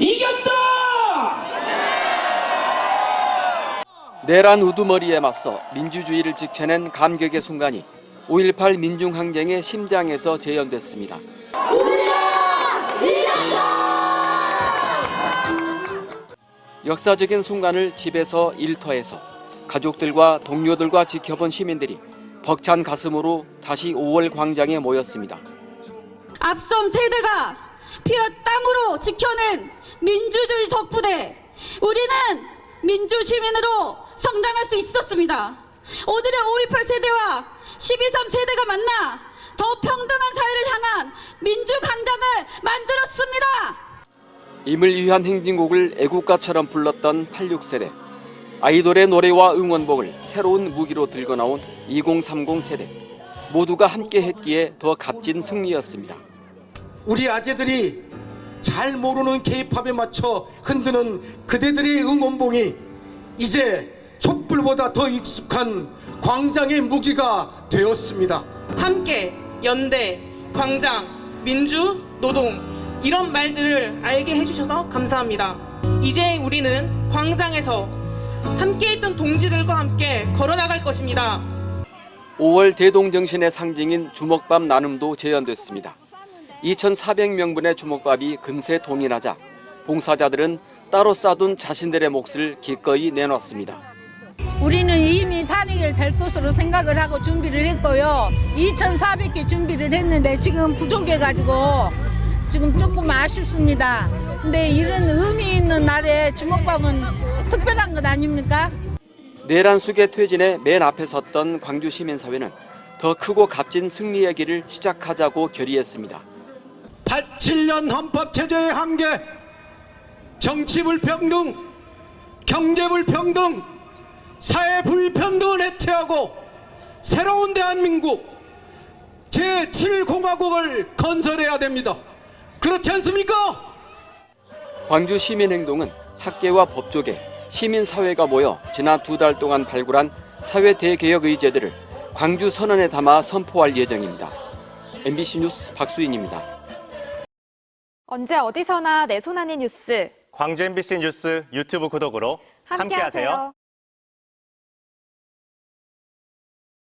이겼다! 내란 우두머리에 맞서 민주주의를 지켜낸 감격의 순간이 5.18 민중항쟁의 심장에서 재현됐습니다. 역사적인 순간을 집에서 일터에서 가족들과 동료들과 지켜본 시민들이 벅찬 가슴으로 다시 5월 광장에 모였습니다. 앞선 세대가 피와 땀으로 지켜낸 민주주의 덕분에 우리는 민주시민으로 성장할 수 있었습니다. 오늘의 5.18 세대와 12.3 세대가 만나 더 평등한 사회를 향한 민주광장을 만들었습니다. 임을 위한 행진곡을 애국가처럼 불렀던 86세대. 아이돌의 노래와 응원복을 새로운 무기로 들고 나온 2030 세대. 모두가 함께 했기에 더 값진 승리였습니다. 우리 아재들이 잘 모르는 케이팝에 맞춰 흔드는 그대들의 응원봉이 이제 촛불보다 더 익숙한 광장의 무기가 되었습니다. 함께 연대, 광장, 민주, 노동 이런 말들을 알게 해주셔서 감사합니다. 이제 우리는 광장에서 함께했던 동지들과 함께 걸어나갈 것입니다. 5월 대동정신의 상징인 주먹밥 나눔도 재현됐습니다. 2,400명분의 주먹밥이 금세 동일하자 봉사자들은 따로 싸둔 자신들의 몫을 기꺼이 내놨습니다. 우리는 이미 탄핵을 될 것으로 생각을 하고 준비를 했고요. 2,400개 준비를 했는데 지금 부족해가지고 지금 조금 아쉽습니다. 근데 이런 의미 있는 날에 주먹밥은 특별한 것 아닙니까? 내란 수계 퇴진의 맨 앞에 섰던 광주 시민사회는 더 크고 값진 승리의 길을 시작하자고 결의했습니다. 87년 헌법체제의 한계, 정치 불평등, 경제 불평등, 사회 불평등을 해체하고 새로운 대한민국 제7공화국을 건설해야 됩니다. 그렇지 않습니까? 광주 시민행동은 학계와 법조계, 시민사회가 모여 지난 두 달 동안 발굴한 사회 대개혁 의제들을 광주 선언에 담아 선포할 예정입니다. MBC 뉴스 박수인입니다. 언제 어디서나 내 손 안의 뉴스 광주 MBC 뉴스 유튜브 구독으로 함께하세요. 함께하세요.